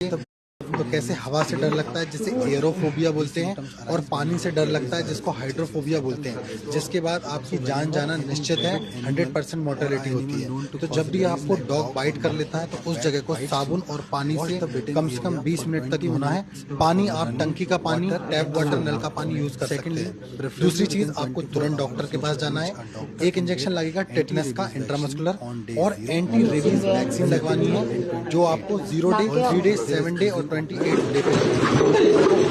the तो कैसे हवा से डर लगता है, जिसे एरोफोबिया बोलते हैं, और पानी से डर लगता है, जिसको हाइड्रोफोबिया बोलते हैं। जिसके बाद आपकी जान जाना निश्चित है 100 परसेंट मोर्टेलिटी होती है। तो जब भी आपको डॉग बाइट कर लेता है तो उस जगह को साबुन और पानी से कम से कम 20 मिनट तक ही होना है। पानी, आप टंकी का पानी टैप वाटर नल का पानी यूज़ कर सकते हैं। दूसरी चीज़, आपको तुरंत डॉक्टर के पास जाना है। एक इंजेक्शन लगेगा टेटनस का इंट्रामस्कुलर और एंटी रेबीज वैक्सीन लगवानी है, जो आपको zero day three day seven day और ट्वेंटी एट डे पे लगवानी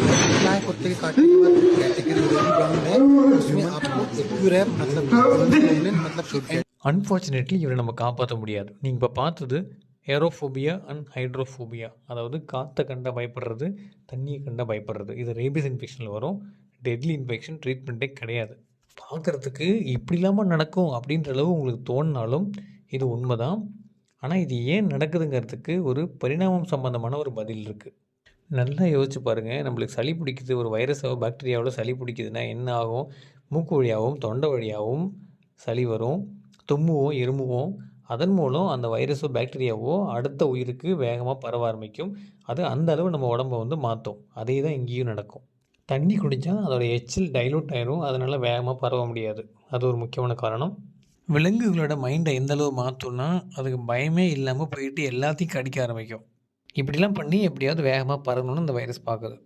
है कुत्ते के काटने के बाद कैटेगरी रेबी बाउंड है उसमें आपको एक्यूरैप मतलब कि मतलब कि அன்ஃபார்ச்சுனேட்லி இவரை நம்ம காப்பாற்ற முடியாது நீங்கள் இப்போ பார்த்தது ஏரோஃபோபியா அண்ட் ஹைட்ரோஃபோபியா அதாவது காற்றை கண்ட பயப்படுறது தண்ணியை கண்ட பயப்படுறது இது ரேபிஸ் இன்ஃபெக்ஷனில் வரும் டெட்லி இன்ஃபெக்ஷன் ட்ரீட்மெண்ட்டே கிடையாது பார்க்குறதுக்கு இப்படி இல்லாமல் நடக்கும் அப்படின்ற அளவு உங்களுக்கு தோணினாலும் இது உண்மைதான் ஆனால் இது ஏன் நடக்குதுங்கிறதுக்கு ஒரு பரிணாமம் சம்பந்தமான ஒரு பதில் இருக்குது நல்லா யோசிச்சு பாருங்கள் நம்மளுக்கு சளி பிடிக்குது ஒரு வைரஸோ பாக்டீரியாவோ சளி பிடிக்குதுன்னா என்ன ஆகும்? மூக்கு வழியாகவும் தொண்டை வழியாகவும் சளி வரும். தும்முவோம் இருமுவோம் அதன் மூலம் அந்த வைரஸோ பாக்டீரியாவோ அடுத்த உயிருக்கு வேகமாக பரவ ஆரம்பிக்கும். அது அந்த அளவு நம்ம உடம்பை வந்து மாற்றும் அதே தான் இங்கேயும் நடக்கும். தண்ணி குடித்தா அதோட எச்சில் டைலூட் ஆயிரும். அதனால் வேகமாக பரவ முடியாது. அது ஒரு முக்கியமான காரணம். விலங்குகளோட மைண்டை எந்த அளவு அதுக்கு பயமே இல்லாமல் போயிட்டு எல்லாத்தையும் கடிக்க ஆரம்பிக்கும். இப்படிலாம் பண்ணி எப்படியாவது வேகமாக பரவணும்னு அந்த வைரஸ் பார்க்குது.